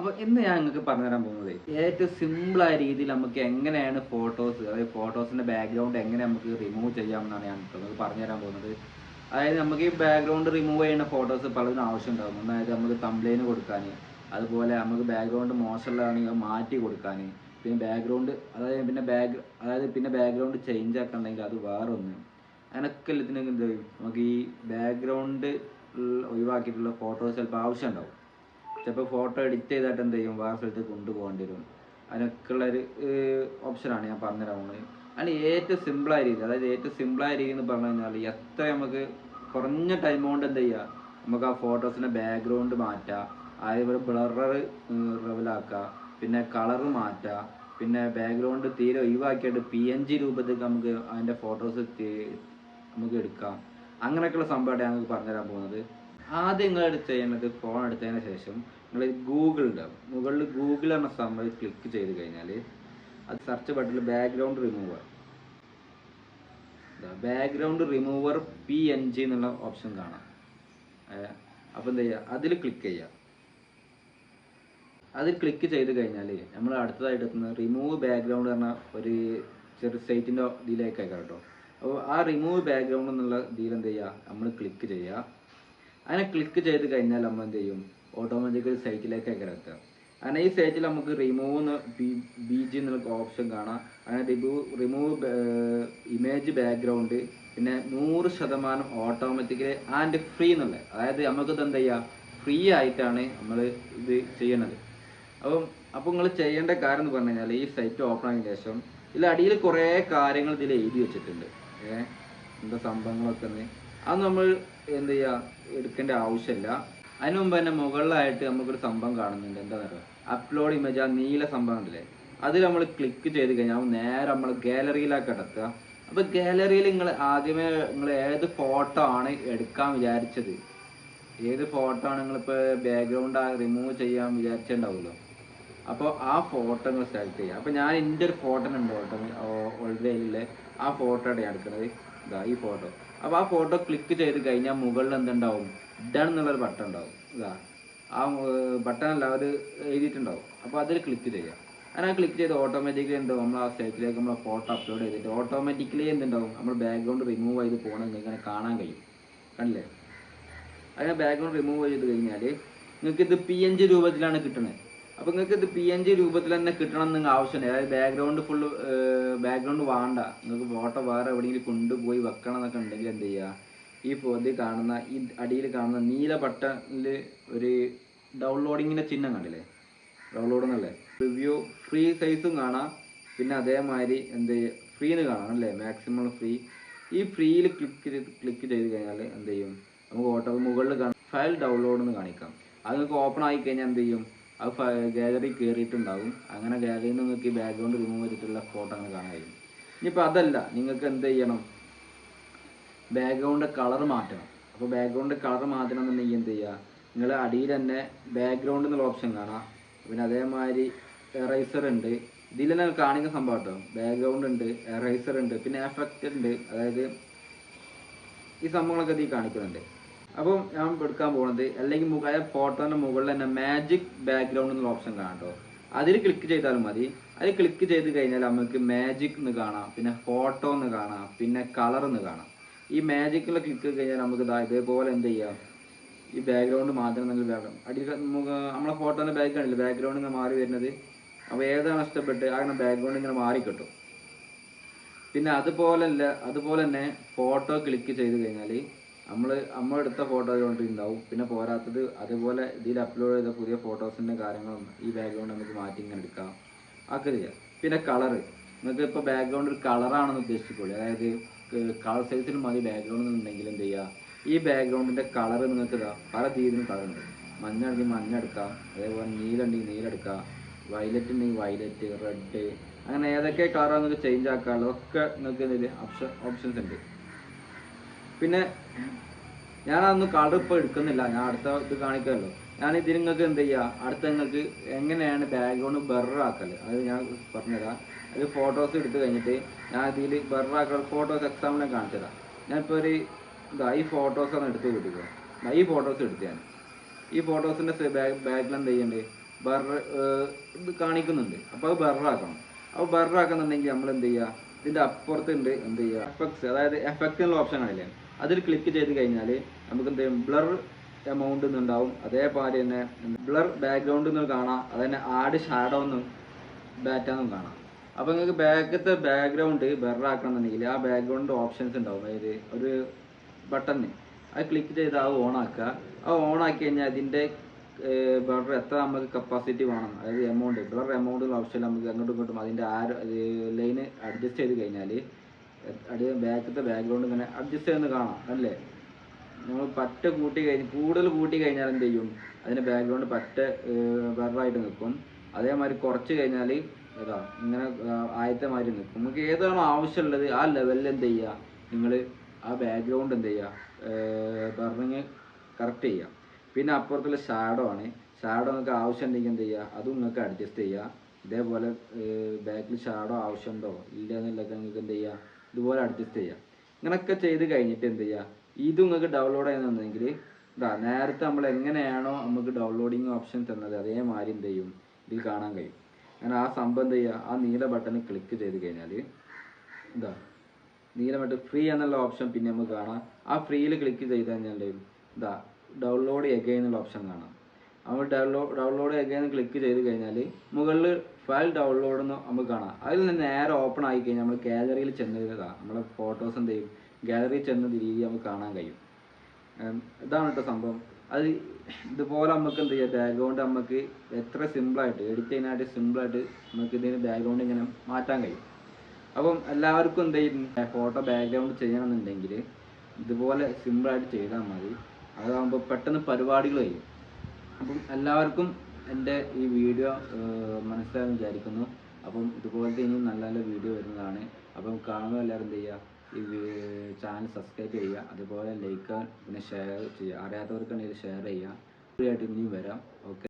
അപ്പോൾ ഇന്ന് ഞാൻ നിങ്ങൾക്ക് പറഞ്ഞു തരാൻ പോകുന്നത് ഏറ്റവും സിമ്പിളായ രീതിയിൽ നമുക്ക് എങ്ങനെയാണ് ഫോട്ടോസ് അതായത് ഫോട്ടോസിന്റെ ബാക്ക്ഗ്രൗണ്ട് എങ്ങനെ നമുക്ക് റിമൂവ് ചെയ്യാം എന്നാണ് ഞാൻ നിങ്ങൾക്ക് പറഞ്ഞുതരാൻ പോകുന്നത്. അതായത് നമുക്ക് ഈ ബാക്ക്ഗ്രൗണ്ട് റിമൂവ് ചെയ്യുന്ന ഫോട്ടോസ് പലതിനും ആവശ്യമുണ്ടാകും അതായത് നമുക്ക് കംപ്ലൈന്റ് കൊടുക്കാൻ അതുപോലെ നമുക്ക് ബാക്ക്ഗ്രൗണ്ട് മോശമുള്ളതാണെങ്കിൽ മാറ്റി കൊടുക്കാൻ പിന്നെ ബാക്ക്ഗ്രൗണ്ട് അതായത് പിന്നെ ബാക്ക് അതായത് പിന്നെ ബാക്ക്ഗ്രൗണ്ട് ചേഞ്ച് ആക്കണമെങ്കിൽ അത് വേറൊന്ന്. അങ്ങനെയൊക്കെ എല്ലാത്തിനൊക്കെ എന്ത് നമുക്ക് ഈ ബാക്ക്ഗ്രൗണ്ട് ഒഴിവാക്കിയിട്ടുള്ള ഫോട്ടോസ് ചിലപ്പോൾ ആവശ്യമുണ്ടാവും ചിലപ്പോൾ ഫോട്ടോ എഡിറ്റ് ചെയ്തിട്ട് എന്ത് ചെയ്യും? വേറെ സ്ഥലത്ത് കൊണ്ടുപോകേണ്ടി വരും. അതിനൊക്കെയുള്ളൊരു ഓപ്ഷനാണ് ഞാൻ പറഞ്ഞുതരാൻ പോകുന്നത് അതിന് ഏറ്റവും സിമ്പിളായ രീതി അതായത് ഏറ്റവും സിമ്പിളായ രീതി എന്ന് പറഞ്ഞു കഴിഞ്ഞാൽ എത്ര നമുക്ക് കുറഞ്ഞ ടൈം കൊണ്ട് എന്ത് ചെയ്യുക നമുക്ക് ആ ഫോട്ടോസിന്റെ ബാക്ക്ഗ്രൗണ്ട് മാറ്റാം. അതേപോലെ ബ്ലറർ റെവലാക്കുക പിന്നെ കളറ് മാറ്റുക പിന്നെ ബാക്ക്ഗ്രൗണ്ട് തീരെ ഒഴിവാക്കിയിട്ട് പി എൻ ജി രൂപത്തിൽ നമുക്ക് അതിന്റെ ഫോട്ടോസ് നമുക്ക് എടുക്കാം. അങ്ങനെയൊക്കെയുള്ള സംഭവമാണ് ഞാൻ നിങ്ങൾക്ക് പറഞ്ഞുതരാൻ പോകുന്നത്. ആദ്യം നിങ്ങൾ എടുത്ത് കഴിയുന്നത് ഫോൺ എടുത്തതിന് ശേഷം നിങ്ങൾ ഗൂഗിൾ ഉണ്ടാവും മുകളിൽ ഗൂഗിൾ എന്ന സംഭവം ക്ലിക്ക് ചെയ്ത് കഴിഞ്ഞാൽ അത് സെർച്ച് ബട്ടണിൽ background remover background remover P N G എന്നുള്ള ഓപ്ഷൻ കാണാം. അപ്പോൾ എന്താ ചെയ്യുക? അതിൽ ക്ലിക്ക് ചെയ്യുക. അത് ക്ലിക്ക് ചെയ്ത് കഴിഞ്ഞാൽ നമ്മൾ അടുത്തതായിട്ട് എത്തുന്ന റിമൂവ് ബാക്ക്ഗ്രൗണ്ട് എന്ന ഒരു ചെറിയ സൈറ്റിന്റെ ഇതിലേക്കായിക്കാം കേട്ടോ അപ്പോൾ ആ റിമൂവ് ബാക്ക്ഗ്രൗണ്ട് എന്നുള്ള ഇതിൽ എന്ത് ചെയ്യുക? നമ്മൾ ക്ലിക്ക് ചെയ്യുക. അങ്ങനെ ക്ലിക്ക് ചെയ്ത് കഴിഞ്ഞാൽ നമ്മൾ എന്ത് ചെയ്യും? ഓട്ടോമാറ്റിക്കലി സൈറ്റിലേക്ക് കിടക്കുക അങ്ങനെ ഈ സൈറ്റിൽ നമുക്ക് റിമൂവ് ബി ജി എന്നുള്ള ഓപ്ഷൻ കാണാം. അങ്ങനെ റിമൂവ് റിമൂവ് ഇമേജ് ബാക്ക്ഗ്രൗണ്ട് പിന്നെ നൂറ് ശതമാനം ഓട്ടോമാറ്റിക്കലി ആൻഡ് ഫ്രീ എന്നുള്ളത് അതായത് നമുക്കിത് എന്താ ചെയ്യുക ഫ്രീ ആയിട്ടാണ് നമ്മൾ ഇത് ചെയ്യണത്. അപ്പം അപ്പോൾ നിങ്ങൾ ചെയ്യേണ്ട കാര്യം എന്ന് പറഞ്ഞു കഴിഞ്ഞാൽ ഈ സൈറ്റ് ഓപ്പൺ ആയതിനു ശേഷം ഇതിൽ അടിയിൽ കുറേ കാര്യങ്ങൾ ഇതിൽ എഴുതി വെച്ചിട്ടുണ്ട്. ഏഹ് എന്താ സംഭവങ്ങളൊക്കെ അത് നമ്മൾ എന്ത് ചെയ്യുക എടുക്കേണ്ട ആവശ്യമില്ല അതിന് മുമ്പ് തന്നെ മുകളിലായിട്ട് നമുക്കൊരു സംഭവം കാണുന്നുണ്ട്. എന്താ പറയുക അപ്ലോഡ് ഇമേജ് ആ നീല സംഭവം ഉണ്ടല്ലേ? അതിൽ നമ്മൾ ക്ലിക്ക് ചെയ്ത് കഴിഞ്ഞാൽ നേരെ നമ്മൾ ഗാലറിയിലേക്ക് കിടക്കുക. അപ്പോൾ ഗാലറിയിൽ നിങ്ങൾ ആദ്യമേ നിങ്ങൾ ഏത് ഫോട്ടോ ആണ് എടുക്കാൻ വിചാരിച്ചത്? ഏത് ഫോട്ടോ ആണ് നിങ്ങളിപ്പോൾ ബാക്ക്ഗ്രൗണ്ട് റിമൂവ് ചെയ്യാൻ വിചാരിച്ചിട്ടുണ്ടാവുമല്ലോ? അപ്പോൾ ആ ഫോട്ടോ നിങ്ങൾ സെലക്ട് ചെയ്യുക. അപ്പോൾ ഞാൻ എന്റെ ഒരു ഫോട്ടോ ഉണ്ട് ഓൾറെഡി ആ ഫോട്ടോ ഞാൻ എടുക്കുന്നത്. ഇതാ ഈ ഫോട്ടോ അപ്പോൾ ആ ഫോട്ടോ ക്ലിക്ക് ചെയ്ത് കഴിഞ്ഞാൽ മുകളിൽ എന്തുണ്ടാവും? ഡൺ എന്നുള്ളൊരു ബട്ടൺ ഉണ്ടാവും. ഇതാ ആ ബട്ടൺ അല്ല അവർ എഴുതിയിട്ടുണ്ടാവും. അപ്പോൾ അതിൽ ക്ലിക്ക് ചെയ്യുക അങ്ങനെ ക്ലിക്ക് ചെയ്ത് ഓട്ടോമാറ്റിക്കലി എന്തോ നമ്മൾ ആ സൈറ്റിലേക്ക് നമ്മൾ ഫോട്ടോ അപ്ലോഡ് ചെയ്തിട്ട് ഓട്ടോമാറ്റിക്കലി എന്തുണ്ടാവും? നമ്മൾ ബാക്ക്ഗ്രൗണ്ട് റിമൂവ് ചെയ്ത് പോകണം നിങ്ങൾക്ക് ഇങ്ങനെ കാണാൻ കഴിയും. കണ്ടില്ലേ? അങ്ങനെ ബാക്ക്ഗ്രൗണ്ട് റിമൂവ് ചെയ്ത് കഴിഞ്ഞാൽ നിങ്ങൾക്ക് ഇത് പി എൻ ജി രൂപത്തിലാണ് കിട്ടുന്നത് അപ്പോൾ നിങ്ങൾക്ക് ഇത് പി എൻ ജി രൂപത്തിൽ തന്നെ കിട്ടണം എന്ന് ആവശ്യമില്ല അതായത് ബാക്ക്ഗ്രൗണ്ട് ഫുള്ള് ബാക്ക്ഗ്രൗണ്ട് വേണ്ട. നിങ്ങൾക്ക് ഫോട്ടോ വേറെ എവിടെയെങ്കിലും കൊണ്ടുപോയി വെക്കണം എന്നൊക്കെ ഉണ്ടെങ്കിൽ എന്ത് ചെയ്യുക ഈ പൊതി കാണുന്ന ഈ അടിയിൽ കാണുന്ന നീല ബട്ടണിൽ ഒരു ഡൗൺലോഡിങ്ങിന്റെ ചിഹ്നം കണ്ടില്ലേ? ഡൗൺലോഡ് എന്നല്ലേ? റിവ്യൂ ഫ്രീ സൈസും കാണാം. പിന്നെ അതേമാതിരി എന്ത് ഫ്രീ എന്ന് കാണാം അല്ലേ? മാക്സിമം ഫ്രീ ഈ ഫ്രീയിൽ ക്ലിക്ക് ചെയ്ത് ക്ലിക്ക് ചെയ്ത് കഴിഞ്ഞാൽ എന്ത് ചെയ്യും? നമുക്ക് ഓട്ടോ മുകളിൽ കാണാം. ഫയൽ ഡൗൺലോഡ് എന്ന് കാണിക്കാം. അത് നിങ്ങൾക്ക് ഓപ്പൺ ആയി കഴിഞ്ഞാൽ എന്ത് ചെയ്യും? അത് ഗാലറി കയറിയിട്ടുണ്ടാവും അങ്ങനെ ഗാലറിയിൽ നിന്ന് നിങ്ങൾക്ക് ബാക്ക്ഗ്രൗണ്ട് റിമൂവ് ചെയ്തിട്ടുള്ള ഫോട്ടോ അങ്ങനെ കാണാൻ കഴിയും ഇനിയിപ്പോൾ അതല്ല നിങ്ങൾക്ക് എന്ത് ചെയ്യണം? ബാക്ക്ഗ്രൗണ്ട് കളർ മാറ്റണം. അപ്പോൾ ബാക്ക്ഗ്രൗണ്ട് കളർ മാറ്റണം എന്നുണ്ടെങ്കിൽ എന്ത് ചെയ്യുക? നിങ്ങൾ അടിയിൽ തന്നെ ബാക്ക്ഗ്രൗണ്ട് എന്നുള്ള ഓപ്ഷൻ കാണാം. പിന്നെ അതേമാതിരി എറൈസർ ഉണ്ട്. ഇതിൽ തന്നെ കാണിക്കുന്ന സംഭവം കേട്ടോ. ബാക്ക്ഗ്രൗണ്ട് ഉണ്ട് എറൈസർ ഉണ്ട് പിന്നെ എഫക്റ്റ് ഉണ്ട്. അതായത് ഈ സംഭവങ്ങളൊക്കെ ഇതിൽ കാണിക്കുന്നുണ്ട്. അപ്പോൾ ഞാൻ എടുക്കാൻ പോകുന്നത് അല്ലെങ്കിൽ മുകളിൽ ഫോട്ടോന്റെ മുകളിൽ തന്നെ മാജിക് ബാക്ക്ഗ്രൗണ്ട് എന്നുള്ള ഓപ്ഷൻ കാണാം കേട്ടോ അതിൽ ക്ലിക്ക് ചെയ്താൽ മതി. അതിൽ ക്ലിക്ക് ചെയ്ത് കഴിഞ്ഞാൽ നമുക്ക് മാജിക് എന്ന് കാണാം പിന്നെ ഫോട്ടോ എന്ന് കാണാം പിന്നെ കളർ എന്ന് കാണാം. ഈ മാജിക്കിൽ ക്ലിക്ക് കഴിഞ്ഞാൽ നമുക്ക് ഇതാ ഇതേപോലെ എന്ത് ചെയ്യാം? ഈ ബാക്ക്ഗ്രൗണ്ട് മാത്രം നല്ല വേണം അടി നമ്മളെ ഫോട്ടോന്റെ ബാക്ക് കാണില്ല ബാക്ക്ഗ്രൗണ്ട് ഇങ്ങനെ മാറി വരുന്നത്. അപ്പോൾ ഏതാണ് ഇഷ്ടപ്പെട്ട് അങ്ങനെ ബാക്ക്ഗ്രൗണ്ട് ഇങ്ങനെ മാറി കിട്ടും. പിന്നെ അതുപോലെ അതുപോലെ തന്നെ ഫോട്ടോ ക്ലിക്ക് ചെയ്ത് കഴിഞ്ഞാൽ നമ്മൾ നമ്മൾ എടുത്ത ഫോട്ടോ ഉണ്ടാവും പിന്നെ പോരാത്തത് അതുപോലെ ഇതിൽ അപ്ലോഡ് ചെയ്ത പുതിയ ഫോട്ടോസിന്റെ കാര്യങ്ങളും ഈ ബാക്ക്ഗ്രൗണ്ട് നമുക്ക് മാറ്റി ഇങ്ങനെ എടുക്കാം. അതൊക്കെ ചെയ്യാം. പിന്നെ കളറ് നിങ്ങൾക്ക് ഇപ്പോൾ ബാക്ക്ഗ്രൗണ്ട് ഒരു കളറാണെന്ന് ഉദ്ദേശിച്ചോളൂ. അതായത് കളർ സൈസിൽ മതി ബാക്ക്ഗ്രൗണ്ട് എന്നുണ്ടെങ്കിൽ എന്ത് ചെയ്യുക ഈ ബാക്ക്ഗ്രൗണ്ടിന്റെ കളർ നിങ്ങൾക്ക് ഇതാ പല രീതിയിലും കളറുണ്ട് മഞ്ഞ ഉണ്ടെങ്കിൽ മഞ്ഞ എടുക്കാം. അതേപോലെ നീലുണ്ടെങ്കിൽ നീലെടുക്കാം വയലറ്റ് ഉണ്ടെങ്കിൽ വയലറ്റ് റെഡ് അങ്ങനെ ഏതൊക്കെ കളറാണ് നിങ്ങൾക്ക് ചേഞ്ച് ആക്കാനുള്ളതൊക്കെ നിങ്ങൾക്ക് ഇതിൽ ഓപ്ഷൻ ഓപ്ഷൻസ് ഉണ്ട്. പിന്നെ ഞാൻ അന്ന് ഇപ്പോൾ എടുക്കുന്നില്ല. ഞാൻ അടുത്ത ഇത് കാണിക്കാമല്ലോ. ഞാൻ ഇതിൽ നിങ്ങൾക്ക് എന്ത് ചെയ്യുക അടുത്ത നിങ്ങൾക്ക് എങ്ങനെയാണ് ബാക്ക്ഗ്രൗണ്ട് ബെററാക്കൽ അത് ഞാൻ പറഞ്ഞുതരാം. അത് ഫോട്ടോസ് എടുത്ത് കഴിഞ്ഞിട്ട് ഞാൻ ഇതിൽ ബെററാക്കൽ ഫോട്ടോസ് എക്സാമ്പിൾ ഞാൻ കാണിച്ചു ഞാനിപ്പോൾ ഒരു ഇതാ ഈ ഫോട്ടോസാണ് എടുത്ത് കിട്ടിക്കുക ഈ ഫോട്ടോസ് എടുത്ത് ഞാൻ. ഈ ഫോട്ടോസിന്റെ ബാക്ക് ബാക്കിൽ എന്ത് ചെയ്യണ്ടേ? ബെറ ഇത് കാണിക്കുന്നുണ്ട്. അപ്പോൾ അത് ബെറാക്കണം അപ്പോൾ ബെറാക്കുന്നുണ്ടെങ്കിൽ നമ്മൾ എന്ത് ചെയ്യുക ഇതിന്റെ അപ്പുറത്തുണ്ട് എന്ത് ചെയ്യുക എഫക്ട്സ് അതായത് എഫക്റ്റ് എന്നുള്ള ഓപ്ഷൻ ആണില്ലേ അതിൽ ക്ലിക്ക് ചെയ്ത് കഴിഞ്ഞാൽ നമുക്ക് എന്ത് ചെയ്യും ബ്ലർ എമൗണ്ട് എന്നുണ്ടാവും അതേപോലെ തന്നെ ബ്ലർ ബാക്ക്ഗ്രൗണ്ട് എന്ന് കാണാം. അതന്നെ ആഡ് ഷാഡോ എന്നും ഡാറ്റാന്നും കാണാം. അപ്പോൾ നിങ്ങൾക്ക് ബാക്കത്തെ ബാക്ക്ഗ്രൗണ്ട് ബെറാക്കണമെന്നുണ്ടെങ്കിൽ ആ ബാക്ക്ഗ്രൗണ്ട് ഓപ്ഷൻസ് ഉണ്ടാവും. അതായത് ഒരു ബട്ടണ് അത് ക്ലിക്ക് ചെയ്ത് അത് ഓൺ ആക്കുക. അത് ഓൺ ആക്കി കഴിഞ്ഞാൽ അതിന്റെ ബ്ലർ എത്ര നമുക്ക് കപ്പാസിറ്റി വേണം. അതായത് എമൗണ്ട് ബ്ലർ എമൗണ്ട് ഓപ്ഷൻ നമുക്ക് അങ്ങോട്ടും ഇങ്ങോട്ടും അതിന്റെ ആ ലൈന് അഡ്ജസ്റ്റ് ചെയ്ത് കഴിഞ്ഞാൽ അടി ബാക്കത്തെ ബാക്ക്ഗ്രൗണ്ട് ഇങ്ങനെ അഡ്ജസ്റ്റ് ചെയ്യുന്ന കാണാം അല്ലേ? നമ്മൾ പറ്റ കൂട്ടി കഴിഞ്ഞ് കൂടുതൽ കൂട്ടി കഴിഞ്ഞാൽ എന്ത് ചെയ്യും? അതിന്റെ ബാക്ക്ഗ്രൗണ്ട് പറ്റ വെറായിട്ട് നിൽക്കും. അതേമാതിരി കുറച്ച് കഴിഞ്ഞാൽ ഏതാ ഇങ്ങനെ ആദ്യത്തെ മാതിരി നിൽക്കും. നമുക്ക് ഏതാണോ ആവശ്യമുള്ളത് ആ ലെവലിൽ എന്ത് ചെയ്യുക? നിങ്ങൾ ആ ബാക്ക്ഗ്രൗണ്ട് എന്ത് ചെയ്യുക? ബർണിങ് കറക്റ്റ് ചെയ്യുക. പിന്നെ അപ്പുറത്തുള്ള ഷാഡോ ആണ്. ഷാഡോ നിങ്ങൾക്ക് ആവശ്യം ഉണ്ടെങ്കിൽ എന്ത് ചെയ്യുക? അതും നിങ്ങൾക്ക് അഡ്ജസ്റ്റ് ചെയ്യുക. ഇതേപോലെ ബാക്കിൽ ഷാഡോ ആവശ്യമുണ്ടോ? ഇല്ല എന്നുള്ളതൊക്കെ നിങ്ങൾക്ക് എന്ത് ചെയ്യുക? ഇതുപോലെ അഡ്ജസ്റ്റ് ചെയ്യുക ഇങ്ങനെയൊക്കെ ചെയ്ത് കഴിഞ്ഞിട്ട് എന്ത് ചെയ്യുക ഇത് നിങ്ങൾക്ക് ഡൗൺലോഡ് ചെയ്യുന്നുണ്ടെങ്കിൽ ഇതാ നേരത്തെ നമ്മൾ എങ്ങനെയാണോ നമുക്ക് ഡൗൺലോഡിങ് ഓപ്ഷൻ തന്നത് അതേമാതിരി എന്ത് ചെയ്യും? ഇതിൽ കാണാൻ കഴിയും. അങ്ങനെ ആ സംഭവം എന്ത് ചെയ്യുക ആ നീല ബട്ടൺ ക്ലിക്ക് ചെയ്ത് കഴിഞ്ഞാൽ ഇതാ നീല ബട്ടൺ ഫ്രീ എന്നുള്ള ഓപ്ഷൻ പിന്നെ നമുക്ക് കാണാം. ആ ഫ്രീയിൽ ക്ലിക്ക് ചെയ്ത് കഴിഞ്ഞാൽ ഇതാ ഡൗൺലോഡ് എഗൈൻ എന്നുള്ള ഓപ്ഷൻ കാണാം. നമ്മൾ ഡൗൺലോഡ് ഡൗൺലോഡ് എഗൈൻ ക്ലിക്ക് ചെയ്ത് കഴിഞ്ഞാൽ മുകളിൽ ഫയൽ ഡൗൺലോഡ് എന്ന് നമുക്ക് കാണാം. അതിൽ നിന്ന് നേരെ ഓപ്പൺ ആയി കഴിഞ്ഞാൽ നമ്മൾ ഗാലറിയിൽ ചെന്ന് ചെന്നതാ നമ്മളെ ഫോട്ടോസ് എന്ത് ചെയ്യും? ഗാലറിയിൽ ചെന്ന രീതി നമുക്ക് കാണാൻ കഴിയും. ഇതാണ് കേട്ടോ സംഭവം. അത് ഇതുപോലെ നമുക്ക് എന്ത് ചെയ്യാം? ബാക്ക്ഗ്രൗണ്ട് നമുക്ക് എത്ര സിമ്പിളായിട്ട് എഡിറ്റ് ചെയ്യാനായിട്ട് സിമ്പിളായിട്ട് നമുക്ക് ഇതിന് ബാക്ക്ഗ്രൗണ്ട് ഇങ്ങനെ മാറ്റാൻ കഴിയും. അപ്പം എല്ലാവർക്കും എന്ത് ചെയ്യും? ഫോട്ടോ ബാക്ക്ഗ്രൗണ്ട് ചെയ്യണമെന്നുണ്ടെങ്കിൽ ഇതുപോലെ സിമ്പിളായിട്ട് ചെയ്താൽ മതി. അതാകുമ്പോൾ പെട്ടെന്ന് പരിപാടികൾ കഴിയും. അപ്പം എല്ലാവർക്കും എന്റെ ഈ വീഡിയോ മനസ്സിലായെന്ന് വിചാരിക്കുന്നു. അപ്പം ഇതുപോലത്തെ ഇനിയും നല്ല നല്ല വീഡിയോ വരുന്നതാണ്. അപ്പം കാണുമ്പോൾ എല്ലാവരും എന്ത് ചെയ്യുക? ഈ ചാനൽ സബ്സ്ക്രൈബ് ചെയ്യുക. അതുപോലെ ലൈക്ക് പിന്നെ ഷെയർ ചെയ്യുക. അറിയാത്തവർക്കുണ്ടെങ്കിൽ ഷെയർ ചെയ്യുക. ഫ്രീ ആയിട്ട് ഇനിയും വരാം. ഓക്കെ.